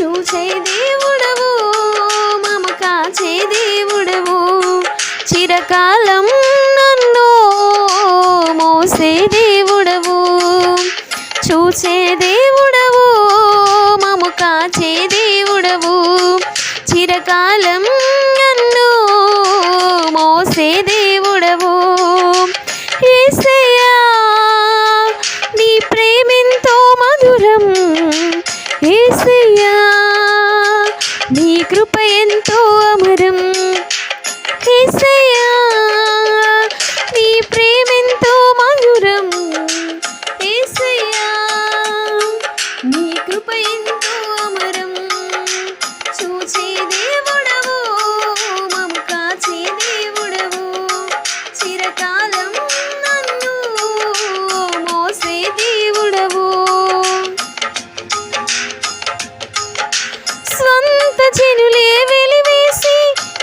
చూసే దేవుడవు మమ కాచే దేవుడవు. చిరకాలం నన్ను మోసే దేవుడవు. చూసే దేవుడవు మమ కాచే దేవుడవు. చిరకాలం నీ కృప ఎంతో అమరం. చూచే దేవుడవు మము కాచే దేవుడవు. చిరకాలం నన్ను మోసే దేవుడవు. స్వంత జనులే వెలివేసి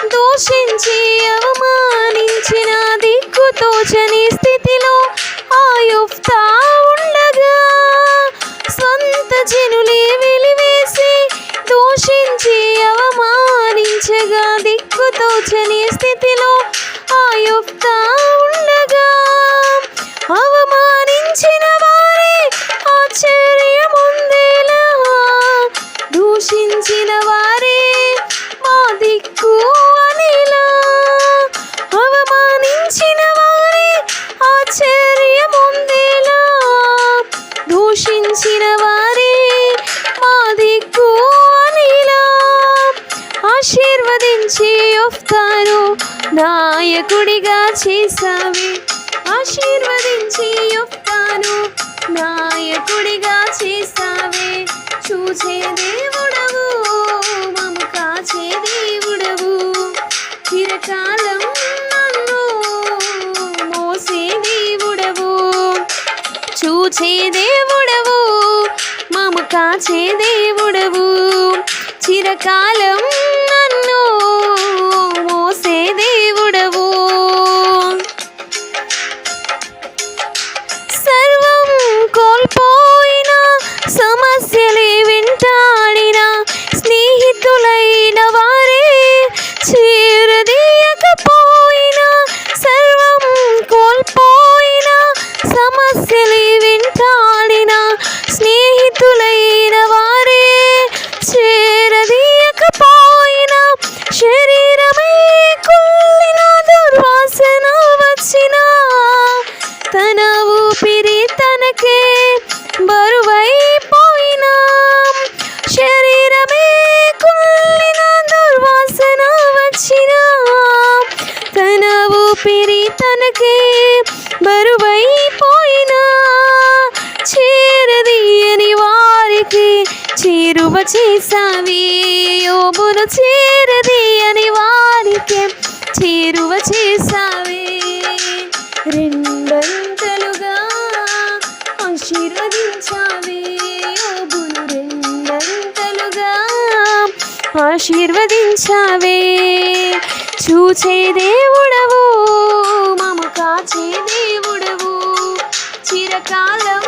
దూషించి అవమానించిన దిక్కుతోచని స్థితిలో ఆయుఫ్తా స్వంత వెలివేసి దూషించి అవమానించగా దిక్కుతోచని స్థితిలో ఆ యొక్క ఆశీర్వదించి నాయకుడిగా చేసావి ఆశీర్వదించి వస్తాను నాయకుడిగా చేసావే చూసే దేవుడవు మము కాచే దేవుడవు. చిరకాలం నన్ను మోసే దేవుడవు. చూచే దేవుడవు మము కాచే దేవుడవు. చిరకాలం భక్తులైన వారే చేరదీయకపోయిన శరీరమే కుళ్ళిన దుర్వాసన వచ్చిన. తన ఊపిరి తనకే బరువైపోయినా. శరీరమే కుళ్ళిన దుర్వాసన వచ్చిన. తన ఊపిరి చేరువ చేసావి యోబును చేరదీయని వారికి చేరువ చేసావే. రెండంతలుగా ఆశీర్వదించావే యోబును రెండంతలుగా ఆశీర్వదించావే. చూచే దేవుడవు మమ కాచే దేవుడవు. చిరకాలం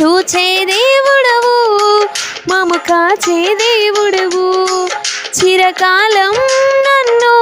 చూచే దేవుడవు మము కాచే దేవుడవు. చిరకాలం నన్ను